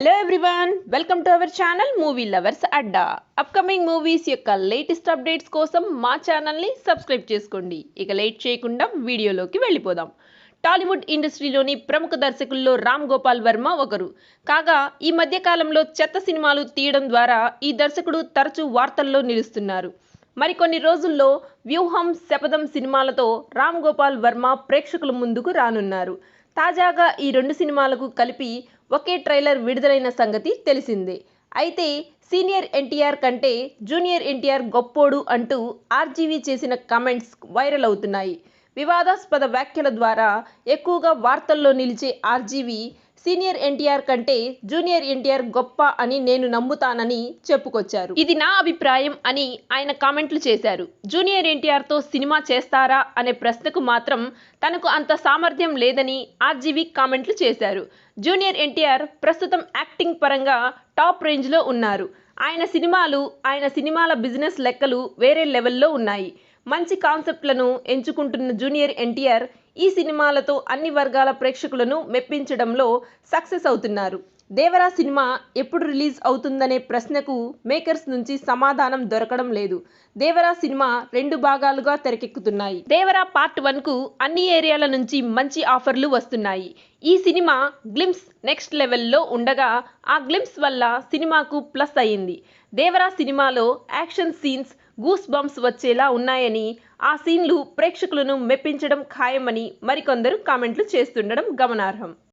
Hello everyone welcome to our channel movie lovers Adda upcoming movies యొక్క latest updates కోసం మా ఛానల్ని subscribe చేసుకోండి. ఇక లేట్ చేయకుండా వీడియోలోకి వెళ్ళిపోదాం. టాలీవుడ్ ఇండస్ట్రీలోని ప్రముఖ దర్శకుల్లో రామ్ గోపాల్ వర్మ ఒకరు. కాగా ఈ మధ్య కాలంలో చెత్త సినిమాలు తీయడం ద్వారా ఈ దర్శకుడు తరచూ వార్తల్లో నిలుస్తున్నారు. మరికొన్ని రోజుల్లో వ్యూహం శపథం సినిమాలతో రామ్ గోపాల్ వర్మ ప్రేక్షకుల ముందుకు రానున్నారు. తాజాగా ఈ రెండు సినిమాలకు కలిపి ఒకే ట్రైలర్ విడుదలైన సంగతి తెలిసిందే. అయితే సీనియర్ ఎన్టీఆర్ కంటే జూనియర్ ఎన్టీఆర్ గొప్పోడు అంటూ ఆర్జీవీ చేసిన కామెంట్స్ వైరల్ అవుతున్నాయి. వివాదాస్పద వ్యాఖ్యల ద్వారా ఎక్కువగా వార్తల్లో నిలిచే ఆర్జీవీ సీనియర్ ఎన్టీఆర్ కంటే జూనియర్ ఎన్టీఆర్ గొప్ప అని నేను నమ్ముతానని చెప్పుకొచ్చారు. ఇది నా అభిప్రాయం అని ఆయన కామెంట్లు చేశారు. జూనియర్ ఎన్టీఆర్తో సినిమా చేస్తారా అనే ప్రశ్నకు మాత్రం తనకు అంత సామర్థ్యం లేదని ఆర్జీవీ కామెంట్లు చేశారు. జూనియర్ ఎన్టీఆర్ ప్రస్తుతం యాక్టింగ్ పరంగా టాప్ రేంజ్లో ఉన్నారు. ఆయన సినిమాలు ఆయన సినిమాల బిజినెస్ లెక్కలు వేరే లెవెల్లో ఉన్నాయి. మంచి కాన్సెప్ట్లను ఎంచుకుంటున్న జూనియర్ ఎన్టీఆర్ ఈ సినిమాలతో అన్ని వర్గాల ప్రేక్షకులను మెప్పించడంలో సక్సెస్ అవుతున్నారు. దేవరా సినిమా ఎప్పుడు రిలీజ్ అవుతుందనే ప్రశ్నకు మేకర్స్ నుంచి సమాధానం దొరకడం లేదు. దేవరా సినిమా రెండు భాగాలుగా తెరకెక్కుతున్నాయి. దేవరా పార్ట్ వన్కు అన్ని ఏరియాల నుంచి మంచి ఆఫర్లు వస్తున్నాయి. ఈ సినిమా గ్లిమ్స్ నెక్స్ట్ లెవెల్లో ఉండగా ఆ గ్లిమ్స్ వల్ల సినిమాకు ప్లస్ అయింది దేవరా సినిమాలో యాక్షన్ సీన్స్ గూస్ బంప్స్ వచ్చేలా ఉన్నాయని ఆ సీన్లు ప్రేక్షకులను మెప్పించడం ఖాయమని మరికొందరు కామెంట్లు చేస్తుండడం గమనార్హం.